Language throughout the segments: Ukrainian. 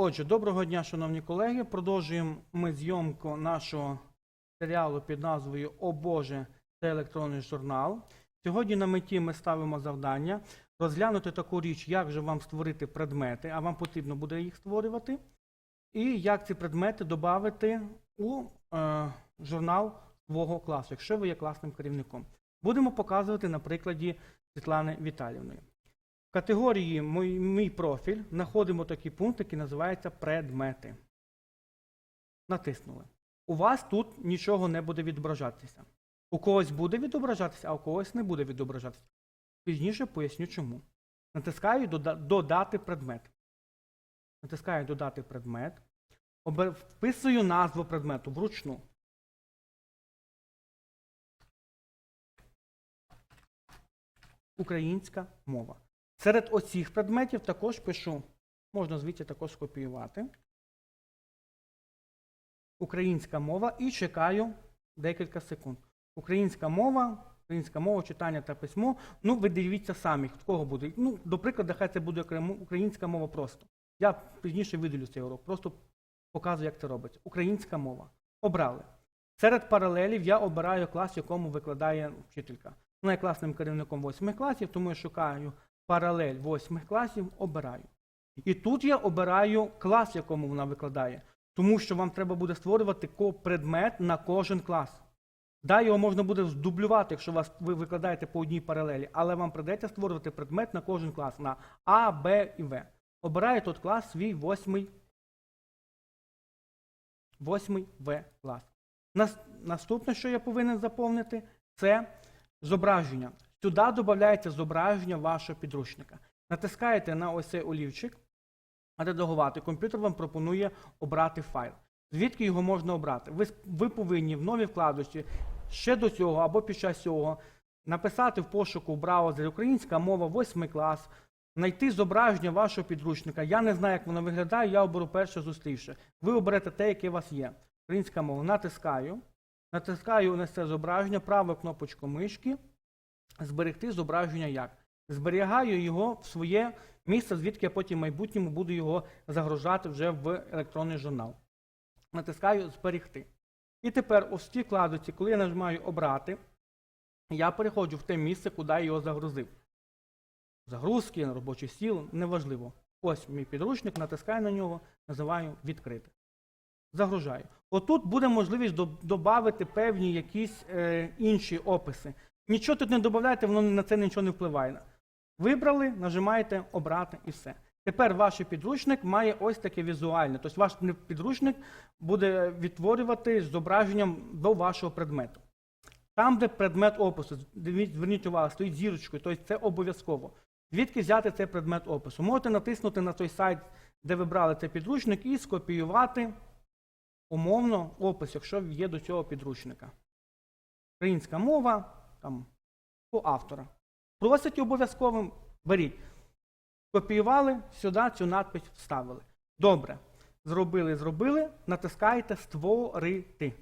Отже, доброго дня, шановні колеги. Продовжуємо ми зйомку нашого серіалу під назвою О Боже, це електронний журнал. Сьогодні на меті ми ставимо завдання розглянути таку річ, як же вам створити предмети, а вам потрібно буде їх створювати, і як ці предмети додати у е, журнал свого класу, якщо ви є класним керівником. Будемо показувати на прикладі Світлани Віталівної. В категорії мій, мій профіль знаходимо такий пункт, який називається предмети. Натиснули. У вас тут нічого не буде відображатися. У когось буде відображатися, а у когось не буде відображатися. Пізніше поясню чому. Натискаю додати предмет. Натискаю додати предмет. Вписую назву предмету вручну. Українська мова. Серед оцих предметів також пишу, можна звідси також скопіювати. Українська мова і чекаю декілька секунд. Українська мова, українська мова, читання та письмо. Ну, ви дивіться самі, в кого буде. Ну, до прикладу, хай це буде українська мова просто. Я пізніше виділю цей урок, просто показую, як це робиться. Українська мова. Обрали. Серед паралелів я обираю клас, якому викладає вчителька. Вона є класним керівником 8 класів, тому я шукаю паралель 8 класів, обираю. І тут я обираю клас, якому вона викладає, тому що вам треба буде створювати предмет на кожен клас. Да, його можна буде здублювати, якщо вас, ви викладаєте по одній паралелі, але вам придеться створювати предмет на кожен клас, на А, Б і В. Обираю тут клас свій восьмий, восьмий В клас. Наступне, що я повинен заповнити, це зображення. Сюди додається зображення вашого підручника. Натискаєте на ось цей олівчик, редагувати. Комп'ютер вам пропонує обрати файл. Звідки його можна обрати? Ви, ви повинні в новій вкладочці ще до цього або під час цього написати в пошуку в браузері українська мова, 8 клас, знайти зображення вашого підручника. Я не знаю, як воно виглядає, я оберу перше зустрівши. Ви оберете те, яке у вас є. Українська мова. Натискаю. Натискаю на це зображення, правою кнопочку мишки. Зберегти зображення як? Зберігаю його в своє місце, звідки я потім в майбутньому буду його загружати вже в електронний журнал. Натискаю Зберегти. І тепер ось в цій вкладці, коли я нажимаю Обрати, я переходжу в те місце, куди я його загрузив. Загрузки, робочий стіл, неважливо. Ось мій підручник, натискаю на нього, називаю Відкрити. Загружаю. Отут буде можливість додати певні якісь е, інші описи. Нічого тут не додавайте, воно на це нічого не впливає. Вибрали, нажимаєте обрати і все. Тепер ваш підручник має ось таке візуальне. Тобто ваш підручник буде відтворювати зображенням до вашого предмету. Там, де предмет опису, зверніть увагу, стоїть зірочкою, тобто це обов'язково. Звідки взяти цей предмет опису? Можете натиснути на той сайт, де ви брали цей підручник, і скопіювати умовно опис, якщо є до цього підручника. Українська мова там, по автора. Просять обов'язково, беріть. Копіювали, сюди цю надпись вставили. Добре. Зробили, зробили, натискаєте Створити.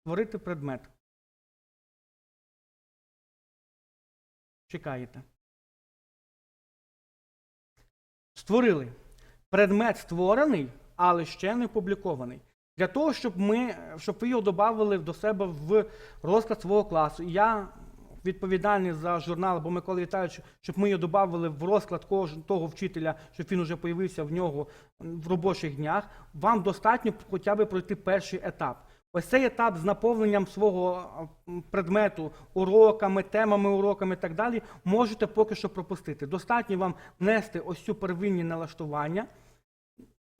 Створити предмет. Чекаєте. Створили. Предмет створений, але ще не опублікований. Для того, щоб ми, щоб ви його додали до себе в розклад свого класу. І я відповідальний за журнал, або Микола Віталійович, щоб ми його додали в розклад того вчителя, щоб він вже появився в нього в робочих днях. Вам достатньо хоча б пройти перший етап. Ось цей етап з наповненням свого предмету уроками, темами, уроками і так далі, можете поки що пропустити. Достатньо вам внести ось цю первинні налаштування,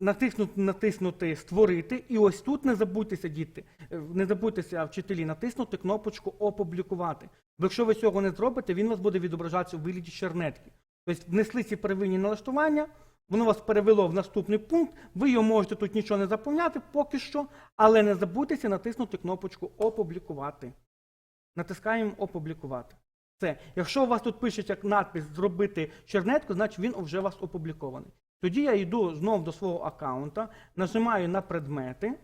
натиснути, натиснути Створити, і ось тут не забудьтеся, діти, е, не забудьтеся, вчителі, натиснути кнопочку Опублікувати. Бо якщо ви цього не зробите, він у вас буде відображатися у вигляді чернетки. Тобто внесли ці первинні налаштування, воно вас перевело в наступний пункт, ви його можете тут нічого не заповняти поки що, але не забудьтеся натиснути кнопочку Опублікувати. Натискаємо Опублікувати. Все. Якщо у вас тут пише як надпис зробити чернетку, значить він вже у вас опублікований. Тоді я йду знов до свого аккаунта, нажимаю на предмети,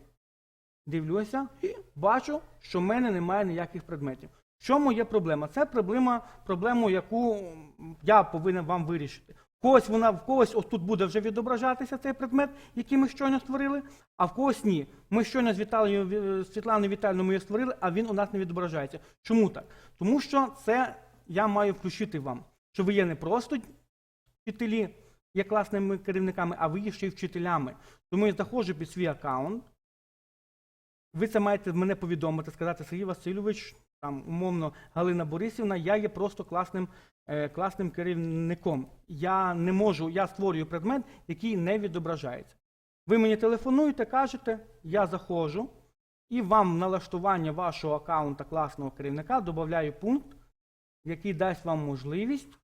дивлюся і бачу, що в мене немає ніяких предметів. В чому є проблема? Це проблема, проблему, яку я повинен вам вирішити. когось вона в когось ось тут буде вже відображатися цей предмет, який ми щойно створили, а в когось ні. Ми щойно з Віталією, з Світланою Віталією ми його створили, а він у нас не відображається. Чому так? Тому що це я маю включити вам, що ви є не просто вчителі, є класними керівниками, а ви є ще й вчителями. Тому я заходжу під свій аккаунт. Ви це маєте мене повідомити, сказати Сергій Васильович, там умовно Галина Борисівна, я є просто класним, е, класним керівником. Я не можу, я створюю предмет, який не відображається. Ви мені телефонуєте, кажете, я заходжу, і вам налаштування вашого аккаунта класного керівника додаю пункт, який дасть вам можливість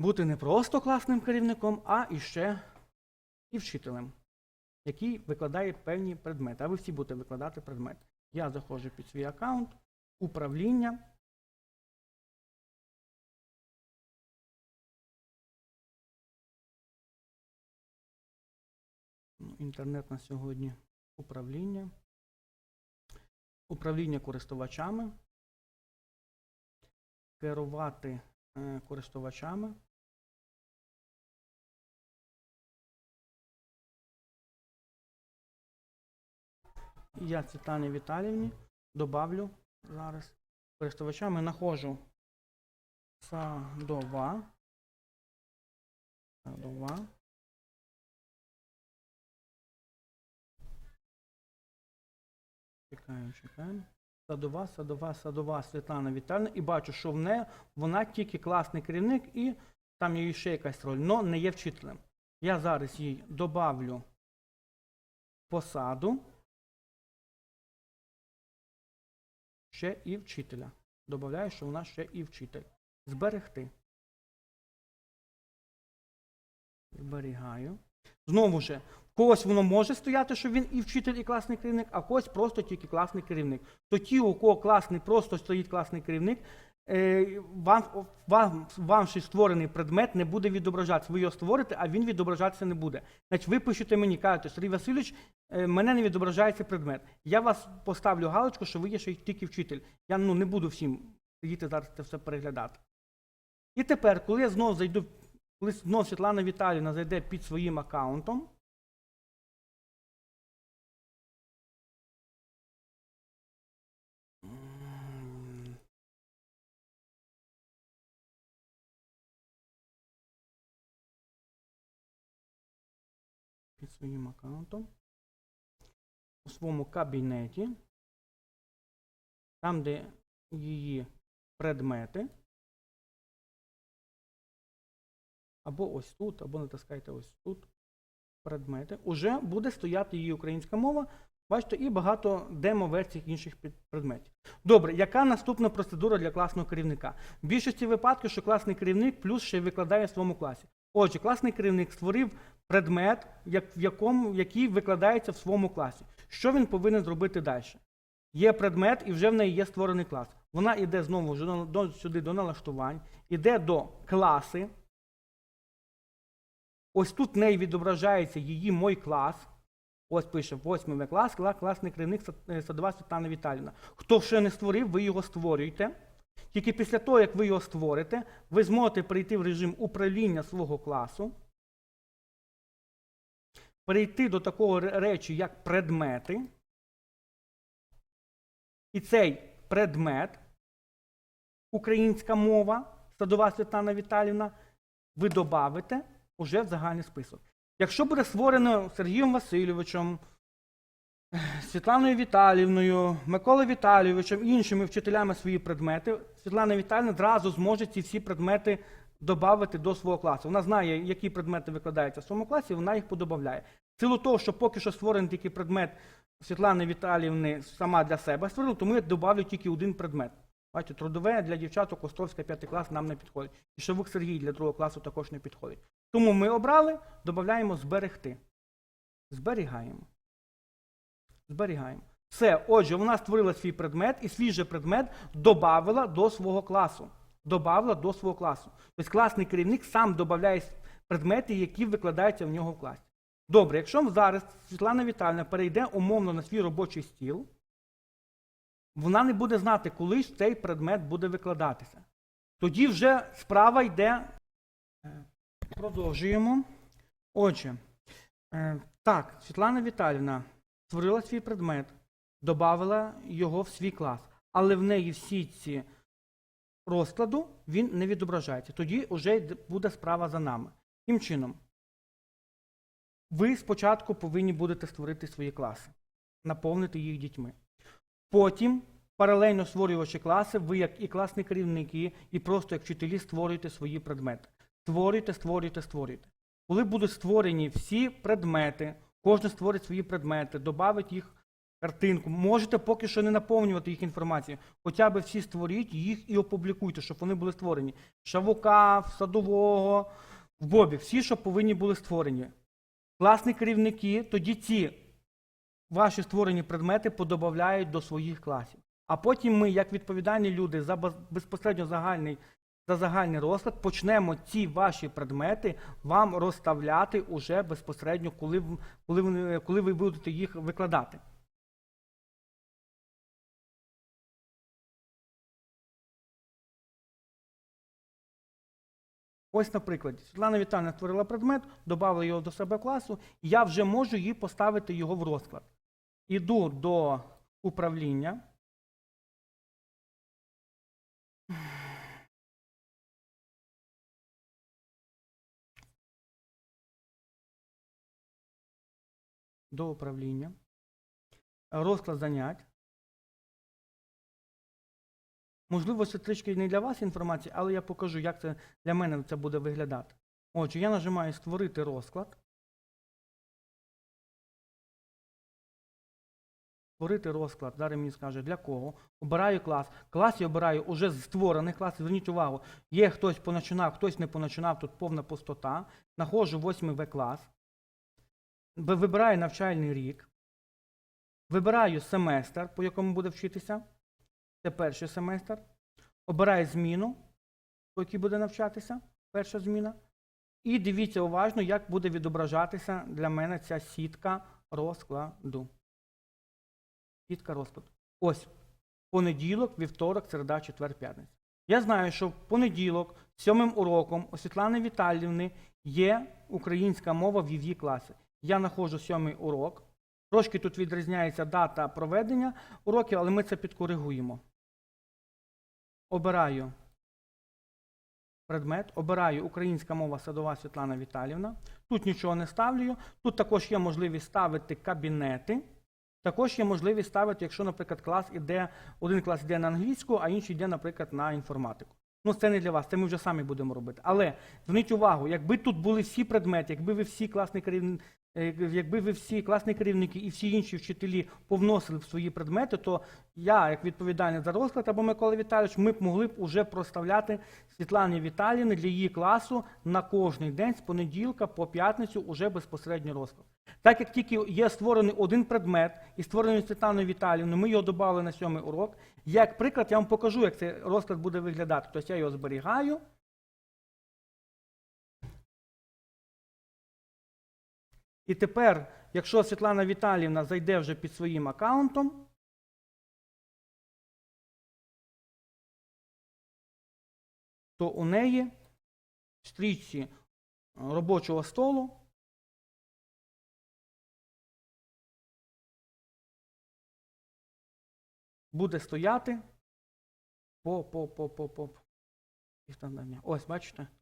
бути не просто класним керівником, а іще і вчителем, який викладає певні предмети. А ви всі будете викладати предмети. Я заходжу під свій аккаунт, управління. Інтернет на сьогодні управління. Управління користувачами. Керувати е, користувачами. Я Світлані Віталіївні добавлю зараз користувачами нахожу садова. Садова. Чекаємо, чекаємо. Садова, садова, садова Світлана Віталіївна. І бачу, що в неї вона тільки класний керівник і там є ще якась роль, але не є вчителем. Я зараз їй добавлю посаду. Ще і вчителя. Добавляю, що нас ще і вчитель. Зберегти. Зберігаю. Знову ж, в когось воно може стояти, що він і вчитель, і класний керівник, а в когось просто тільки класний керівник. То ті, у кого класний, просто стоїть класний керівник, вам, вам, вам ще створений предмет не буде відображатися. Ви його створите, а він відображатися не буде. Значить, ви пишете мені, кажете, Сергій Васильович, е, мене не відображається предмет. Я вас поставлю галочку, що ви є ще тільки вчитель. Я ну, не буду всім сидіти зараз це все переглядати. І тепер, коли я знову зайду, коли знову Світлана Віталіївна зайде під своїм аккаунтом, своїм аккаунтом у своєму кабінеті, там, де її предмети, або ось тут, або натискайте ось тут предмети, уже буде стояти її українська мова. Бачите, і багато демо-версій інших предметів. Добре, яка наступна процедура для класного керівника? В більшості випадків, що класний керівник плюс ще викладає в своєму класі. Отже, класний керівник створив предмет, як, в якому, який викладається в своєму класі. Що він повинен зробити далі? Є предмет, і вже в неї є створений клас. Вона йде знову сюди до налаштувань, йде до класи. Ось тут в неї відображається її мой клас. Ось пише 8 В клас, класний керівник е, Садова Світлана Віталіївна. Хто ще не створив, ви його створюєте. Тільки після того, як ви його створите, ви зможете перейти в режим управління свого класу, перейти до такого речі, як предмети. І цей предмет, українська мова, Садова Світлана Віталіївна, ви додавите уже в загальний список. Якщо буде створено Сергієм Васильовичем, Світланою Віталіївною, Миколою Віталійовичем, іншими вчителями свої предмети, Світлана Віталіївна зразу зможе ці всі предмети додати до свого класу. Вона знає, які предмети викладаються в своєму класі, вона їх подобавляє. В силу того, що поки що створений такий предмет Світлани Віталіївни сама для себе створила, тому я додавлю тільки один предмет. Бачите, трудове для дівчаток Островська 5 клас нам не підходить. І Шавук Сергій для другого класу також не підходить. Тому ми обрали, додаємо зберегти. Зберігаємо. Зберігаємо. Все, отже, вона створила свій предмет і свій же предмет додавила до свого класу. Добавила до свого класу. Тобто класний керівник сам додає предмети, які викладаються в нього в класі. Добре, якщо зараз Світлана Віталіївна перейде умовно на свій робочий стіл, вона не буде знати, коли ж цей предмет буде викладатися. Тоді вже справа йде Продовжуємо. Отже, е, так, Світлана Віталівна створила свій предмет, додала його в свій клас, але в неї всі ці розкладу він не відображається. Тоді вже буде справа за нами. Таким чином, ви спочатку повинні будете створити свої класи, наповнити їх дітьми. Потім, паралельно створюючи класи, ви, як і класні керівники, і просто як вчителі, створюєте свої предмети. Створюйте, створюйте, створюйте. Коли будуть створені всі предмети, кожен створить свої предмети, додавить їх картинку. Можете поки що не наповнювати їх інформацією. Хоча б всі створіть їх і опублікуйте, щоб вони були створені. Шавука, в садового, в Бобі. Всі, що повинні були створені. Класні керівники, тоді ці ваші створені предмети подобавляють до своїх класів. А потім ми, як відповідальні люди, за безпосередньо загальний, за загальний розклад, почнемо ці ваші предмети вам розставляти уже безпосередньо, коли, коли, коли ви будете їх викладати. Ось, наприклад, Світлана Віталіївна створила предмет, додала його до себе класу, і я вже можу їй поставити його в розклад. Іду до управління. До управління. Розклад занять. Можливо, це трішки не для вас інформація, але я покажу, як це для мене це буде виглядати. Отже, я нажимаю Створити розклад. Створити розклад. Зараз мені скаже для кого. Обираю клас. Клас я обираю уже з створених класів. Зверніть увагу, є хтось поначинав, хтось не поначинав, тут повна пустота. Находжу 8 В клас. Вибираю навчальний рік. Вибираю семестр, по якому буде вчитися. Це перший семестр. Обираю зміну, по якій буде навчатися. Перша зміна. І дивіться уважно, як буде відображатися для мене ця сітка розкладу. Сітка розкладу. Ось. Понеділок, вівторок, середа, четвер, п'ятниця. Я знаю, що в понеділок, сьомим уроком у Світлани Віталівни є українська мова в її класі. Я знаходжу сьомий урок. Трошки тут відрізняється дата проведення уроків, але ми це підкоригуємо. Обираю предмет, обираю українська мова садова Світлана Віталівна. Тут нічого не ставлю. Тут також є можливість ставити кабінети. Також є можливість ставити, якщо, наприклад, клас іде, один клас йде на англійську, а інший йде, наприклад, на інформатику. Ну, це не для вас, це ми вже самі будемо робити. Але зверніть увагу, якби тут були всі предмети, якби ви всі класні якби ви всі класні керівники і всі інші вчителі повносили в свої предмети, то я, як відповідальний за розклад або Микола Віталійович, ми б могли б уже проставляти Світлані Віталіївни для її класу на кожний день з понеділка по п'ятницю уже безпосередньо розклад. Так як тільки є створений один предмет і створений Світланою Віталіївною, ми його додали на сьомий урок. Як приклад, я вам покажу, як цей розклад буде виглядати. Тобто я його зберігаю. І тепер, якщо Світлана Віталіївна зайде вже під своїм аккаунтом, то у неї в стрічці робочого столу буде стояти по, по, по, по, по. Ось, бачите?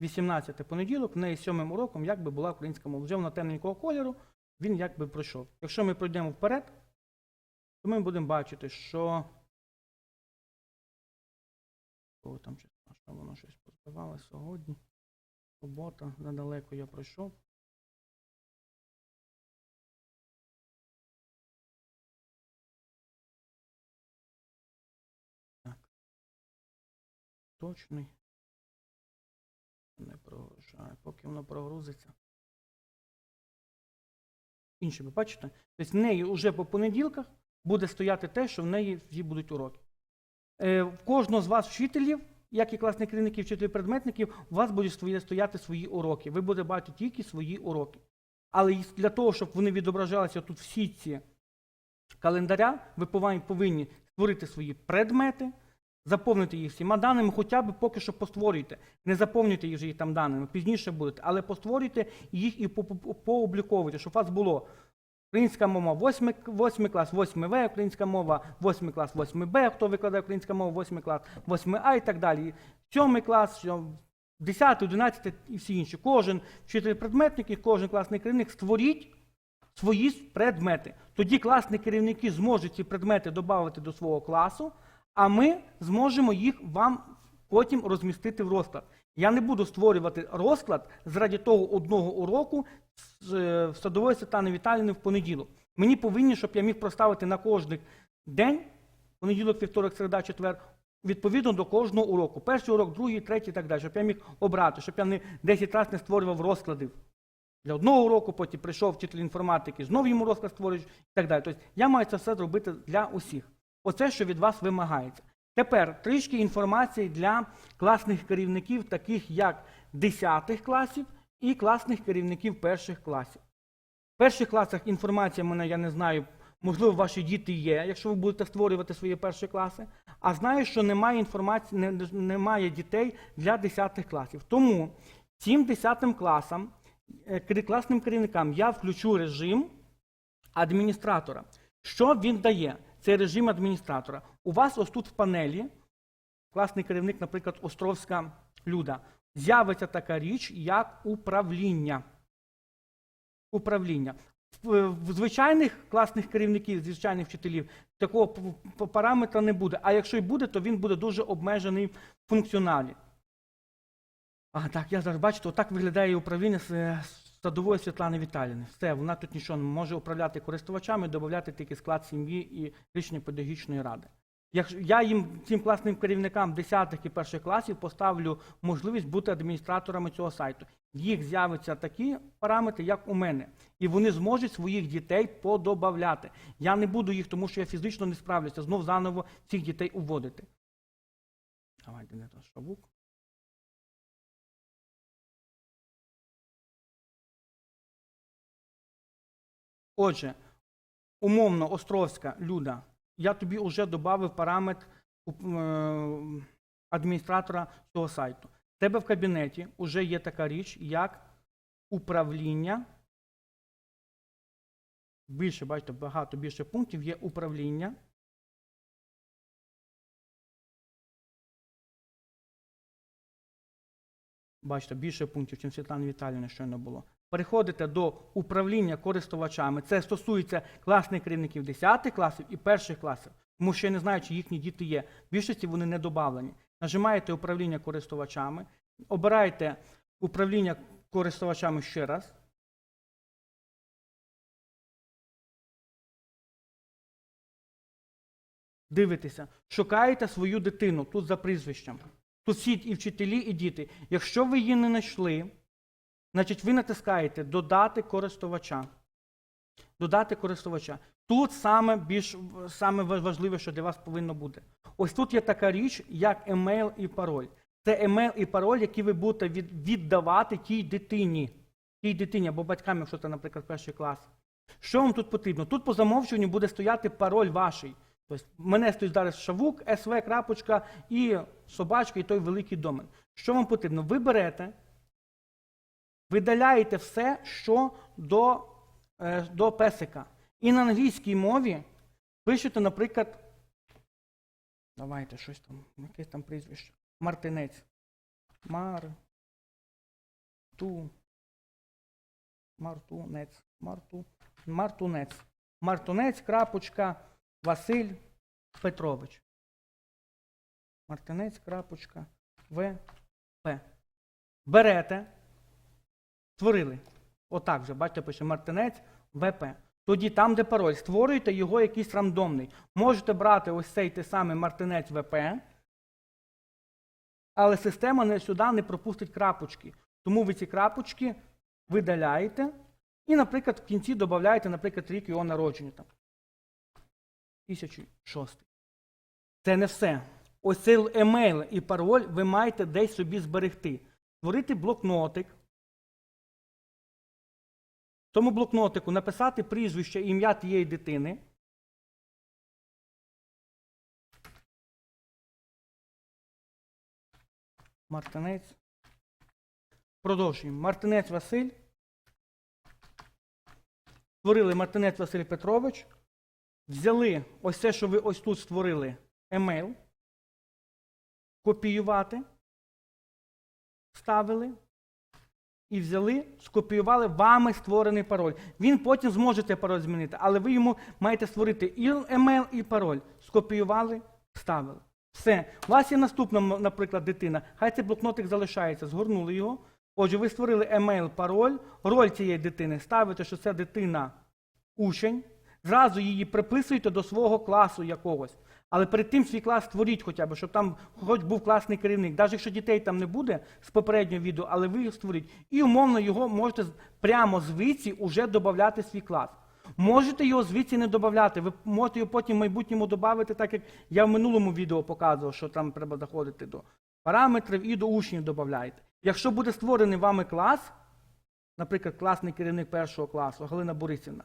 18 понеділок, в неї сьомим уроком якби була українська мова. Вже вона темненького кольору, він якби пройшов. Якщо ми пройдемо вперед, то ми будемо бачити, що. О, там щось, що воно щось позбивало сьогодні. Субота, недалеко я пройшов. Точний. Поки воно прогрузиться. Інші, ви бачите? Тобто в неї вже по понеділках буде стояти те, що в неї всі будуть уроки. Е, в кожного з вас вчителів, як і класних керівників, вчителів предметників, у вас будуть стояти свої уроки. Ви будете бачити тільки свої уроки. Але для того, щоб вони відображалися тут в сітці календаря, ви повинні створити свої предмети, заповнити їх всіма даними, хоча б поки що постворюйте. Не заповнюйте їх їх там даними, пізніше будете, але постворюйте їх і по- по- пообліковуйте, щоб у вас було Українська мова 8, 8 клас, 8 В, українська мова 8 клас, 8 Б, хто викладає українська мова 8 клас, 8 А і так далі. 7 клас, 10, 11 і всі інші. Кожен вчитель предметник і кожен класний керівник створіть свої предмети. Тоді класні керівники зможуть ці предмети додати до свого класу, а ми зможемо їх вам потім розмістити в розклад. Я не буду створювати розклад заради того одного уроку з е, садової Світлани Віталіни в понеділок. Мені повинні, щоб я міг проставити на кожний день, понеділок, вівторок, середа, четвер, відповідно до кожного уроку. Перший урок, другий, третій і так далі, щоб я міг обрати, щоб я не 10 разів не створював розкладів для одного уроку, потім прийшов вчитель інформатики, знову йому розклад створюєш і так далі. Тобто я маю це все зробити для усіх. Оце, що від вас вимагається. Тепер трішки інформації для класних керівників, таких як 10 класів і класних керівників перших класів. В перших класах інформація мене, я не знаю, можливо, ваші діти є, якщо ви будете створювати свої перші класи. А знаю, що немає інформації, не- немає дітей для 10 класів. Тому цим 10 класам, е, класним керівникам я включу режим адміністратора. Що він дає? Це режим адміністратора. У вас ось тут в панелі, класний керівник, наприклад, Островська Люда, з'явиться така річ, як управління. Управління. В, звичайних класних керівників, звичайних вчителів, такого параметра не буде. А якщо й буде, то він буде дуже обмежений в функціоналі. А так, я зараз бачите, отак виглядає управління е, садової Світлани Віталіни. Все, вона тут нічого не може управляти користувачами, додати тільки склад сім'ї і рішення педагогічної ради. Я їм цим класним керівникам 10 і перших класів поставлю можливість бути адміністраторами цього сайту. Їх з'являться такі параметри, як у мене, і вони зможуть своїх дітей подобавляти. Я не буду їх, тому що я фізично не справлюся, знов заново цих дітей уводити. Давайте не то шавук. Отже, умовно, Островська Люда, я тобі вже додав параметр е, адміністратора цього сайту. В тебе в кабінеті вже є така річ, як управління. Більше, бачите, багато більше пунктів є управління. Бачите, більше пунктів, чим Світлана Віталіївна щойно було. Переходите до управління користувачами. Це стосується класних керівників 10 класів і перших класів, тому що я не знаю, чи їхні діти є. В більшості вони не добавлені. Нажимаєте управління користувачами, обираєте управління користувачами ще раз. Дивитеся, шукаєте свою дитину тут за прізвищем. Тут всі і вчителі, і діти. Якщо ви її не знайшли, значить ви натискаєте Додати користувача. Додати користувача. Тут саме більш саме важливе, що для вас повинно бути. Ось тут є така річ, як емейл і пароль. Це емейл і пароль, які ви будете віддавати тій дитині. Тій дитині або батькам, якщо це, наприклад, перший клас. Що вам тут потрібно? Тут по замовчуванню буде стояти пароль ваший. Тобто, мене стоїть зараз шавук, СВ, крапочка і собачка, і той великий домен. Що вам потрібно? Ви берете, видаляєте все, що до, е, до песика. І на англійській мові пишете, наприклад, давайте щось там, якесь там прізвище. Мартинець. Мар. Ту. Мартунець. Марту. Мартунець. Мартунець, крапочка, Василь Петрович. Мартинець, крапочка, В. П. Берете. Створили. Отак вже, бачите, пише Мартинець ВП. Тоді там, де пароль, створюєте його якийсь рандомний. Можете брати ось цей той самий Мартинець ВП, але система не сюди не пропустить крапочки. Тому ви ці крапочки видаляєте і, наприклад, в кінці додаєте, наприклад, рік його народження. Там. 1006. Це не все. Ось цей емейл і пароль ви маєте десь собі зберегти. Створити блокнотик. Тому блокнотику написати прізвище ім'я тієї дитини. Мартинець. Продовжуємо. Мартинець Василь. Створили Мартинець Василь Петрович. Взяли ось це, що ви ось тут створили, емейл. Копіювати. Ставили. І взяли, скопіювали вами створений пароль. Він потім зможете пароль змінити, але ви йому маєте створити і емейл, і пароль. Скопіювали, вставили. Все. У вас є наступна, наприклад, дитина. Хай цей блокнотик залишається, згорнули його. Отже, ви створили емейл, пароль, роль цієї дитини ставите, що це дитина учень, зразу її приписуєте до свого класу якогось. Але перед тим свій клас створіть хоча б, щоб там хоч був класний керівник. Навіть якщо дітей там не буде з попереднього відео, але ви його створіть. І умовно його можете прямо звідси уже додати свій клас. Можете його звідси не додати. Ви можете його потім в майбутньому додати, так як я в минулому відео показував, що там треба заходити до параметрів і до учнів додаєте. Якщо буде створений вами клас, наприклад, класний керівник першого класу, Галина Борисівна,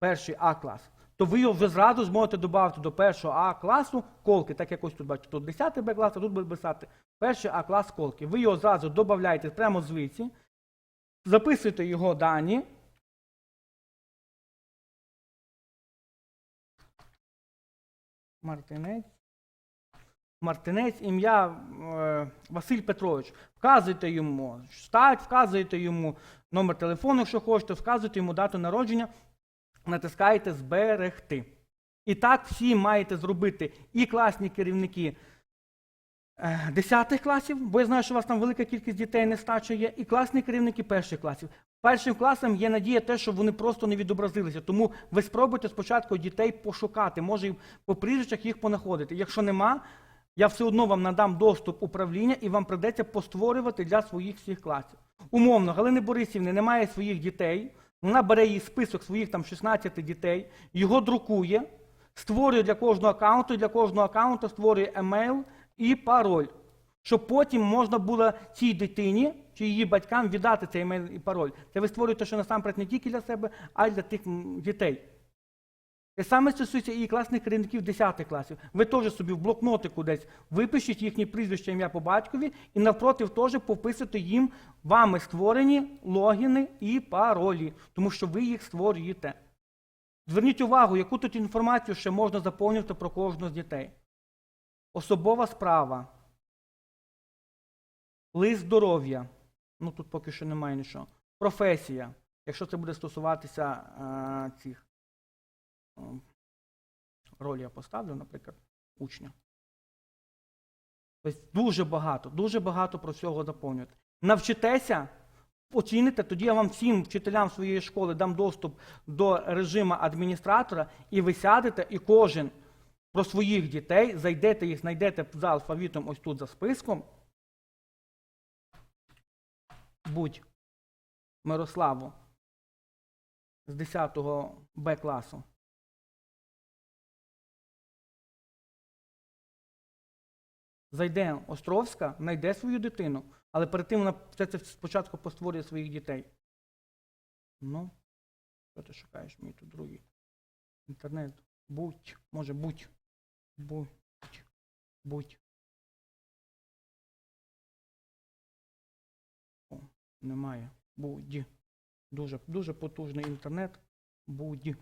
перший А клас, то ви його вже зразу зможете додати до першого А класу колки, так як ось тут бачите, тут 10 Б клас, тут буде писати перший А клас колки. Ви його зразу додаєте прямо звідси, записуєте його дані. Мартинець. Мартинець, ім'я е, Василь Петрович. Вказуйте йому штат, вказуєте йому номер телефону, якщо хочете, вказуєте йому дату народження, натискаєте зберегти. І так всі маєте зробити і класні керівники е, 10 класів, бо я знаю, що у вас там велика кількість дітей нестача є, і класні керівники перших класів. Першим класом є надія те, що вони просто не відобразилися. Тому ви спробуйте спочатку дітей пошукати, може по прізвищах їх понаходити. Якщо нема, я все одно вам надам доступ управління і вам придеться постворювати для своїх всіх класів. Умовно, Галини Борисівни немає своїх дітей, вона бере її список своїх там 16 дітей, його друкує, створює для кожного аккаунту, і для кожного аккаунту створює емейл і пароль, щоб потім можна було цій дитині чи її батькам віддати цей емейл і пароль. Це ви створюєте, що насамперед не тільки для себе, а й для тих дітей. Те саме стосується і класних керівників 10 класів. Ви теж собі в блокнотику десь випишіть їхні прізвища ім'я по батькові і навпроти теж пописуйте їм вами створені логіни і паролі, тому що ви їх створюєте. Зверніть увагу, яку тут інформацію ще можна заповнювати про кожного з дітей. Особова справа. Лист здоров'я. Ну тут поки що немає нічого. Професія. Якщо це буде стосуватися е, цих е, ролі я поставлю, наприклад, учня. Тобто дуже багато, дуже багато про цього заповнювати. Навчитеся, оціните, тоді я вам всім вчителям своєї школи дам доступ до режиму адміністратора, і ви сядете, і кожен про своїх дітей, зайдете їх, знайдете за алфавітом ось тут за списком. Будь Мирославу з 10 Б класу. Зайде Островська, знайде свою дитину, але перед тим вона це, спочатку постворює своїх дітей. Ну, що ти шукаєш мій тут другий? Інтернет. Будь, може, будь. Будь. Будь. О, немає. Будь. Дуже, дуже потужний інтернет. Будь.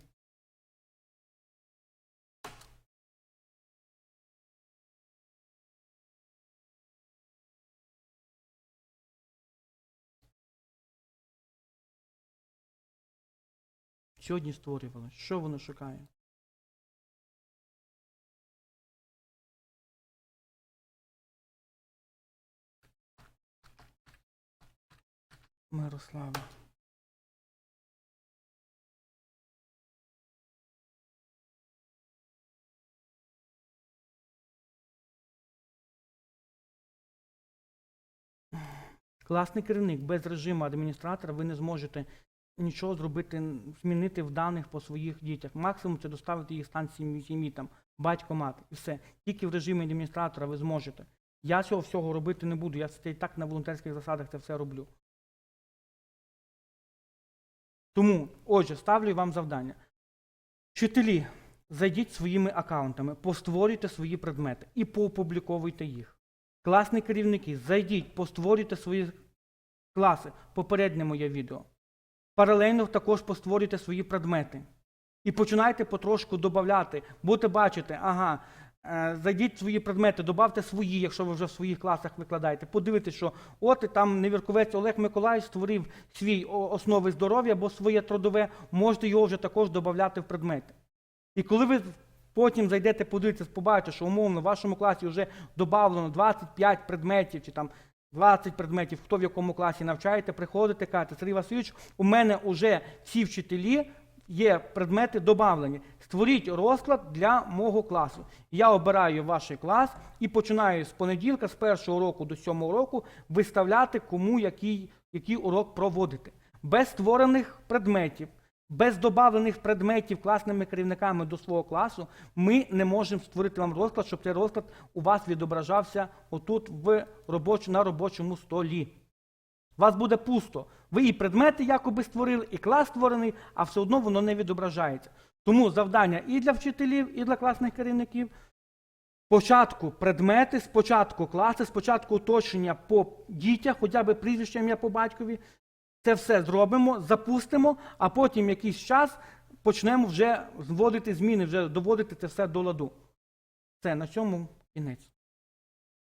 Сьогодні створювали. Що воно шукає? Мирослава. Класний керівник без режиму адміністратора ви не зможете нічого зробити, змінити в даних по своїх дітях. Максимум це доставити їх в стан сім'ї, сім'ї там, батько, мати, і все. Тільки в режимі адміністратора ви зможете. Я цього всього робити не буду. Я це і так на волонтерських засадах це все роблю. Тому, отже, ставлю вам завдання. Вчителі, зайдіть своїми аккаунтами, постворюйте свої предмети і поопубліковуйте їх. Класні керівники, зайдіть, постворюйте свої класи. Попереднє моє відео. Паралельно також постворюйте свої предмети. І починайте потрошку додати. Будете бачити, ага, е, зайдіть в свої предмети, додавте свої, якщо ви вже в своїх класах викладаєте. Подивитесь, що от там невірковець Олег Миколаївич створив свій основи здоров'я або своє трудове, можете його вже також додати в предмети. І коли ви потім зайдете подивитися, побачите, що умовно в вашому класі вже додавлено 25 предметів чи там 20 предметів, хто в якому класі навчаєте, приходите, кажете, Сергій Васильович, у мене вже всі вчителі є предмети додавлені. Створіть розклад для мого класу. Я обираю ваш клас і починаю з понеділка, з першого року до сьомого року, виставляти, кому який, який урок проводити. Без створених предметів, без добавлених предметів класними керівниками до свого класу, ми не можемо створити вам розклад, щоб цей розклад у вас відображався отут в робоч... на робочому столі. У вас буде пусто. Ви і предмети якоби створили, і клас створений, а все одно воно не відображається. Тому завдання і для вчителів, і для класних керівників. Спочатку предмети, спочатку класи, спочатку уточнення по дітях, хоча б прізвище ім'я по батькові. Це все зробимо, запустимо, а потім якийсь час почнемо вже вводити зміни, вже доводити це все до ладу. Це на цьому кінець.